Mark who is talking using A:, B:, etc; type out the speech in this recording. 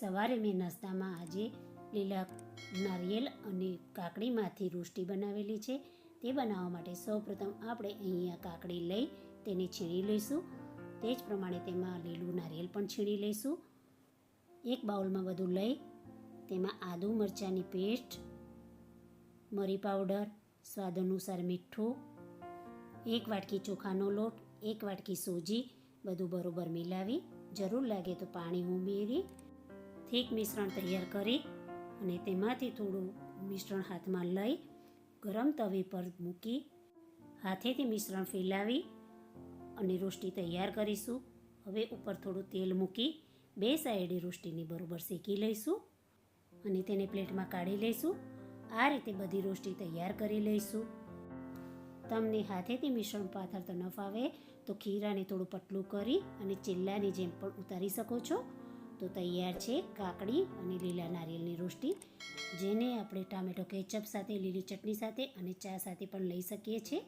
A: સવારે મેં નાસ્તામાં આજે લીલા નારિયેલ અને કાકડીમાંથી રોસ્ટી બનાવેલી છે. તે બનાવવા માટે સૌપ્રથમ આપણે અહીંયા કાકડી લઈ તેને છીણી લઈશું. તે જ પ્રમાણે તેમાં લીલું નારિયેલ પણ છીણી લઈશું. એક બાઉલમાં બધું લઈ તેમાં આદુ મરચાંની પેસ્ટ, મરી પાવડર, સ્વાદ અનુસાર મીઠું, એક વાટકી ચોખાનો લોટ, એક વાટકી સોજી, બધું બરોબર મિલાવી. જરૂર લાગે તો પાણી ઉમેરી થીક મિશ્રણ તૈયાર કરી અને તેમાંથી થોડું મિશ્રણ હાથમાં લઈ ગરમ તવી પર મૂકી હાથેથી મિશ્રણ ફેલાવી અને રોસ્ટી તૈયાર કરીશું. હવે ઉપર થોડું તેલ મૂકી બે સાઈડે રોસ્ટીને બરાબર શેકી લઈશું અને તેને પ્લેટમાં કાઢી લઈશું. આ રીતે બધી રોસ્ટી તૈયાર કરી લઈશું. તમને હાથેથી મિશ્રણ પાથરતો ન ફાવે તો ખીરાને થોડું પતલું કરી અને ચીલ્લાની જેમ પણ ઉતારી શકો છો. તો તૈયાર છે કાકડી અને લીલા નારિયેળની રોસ્ટી, જેને આપણે ટામેટો કેચઅપ સાથે, લીલી ચટણી સાથે અને ચા સાથે પણ લઈ શકીએ છીએ.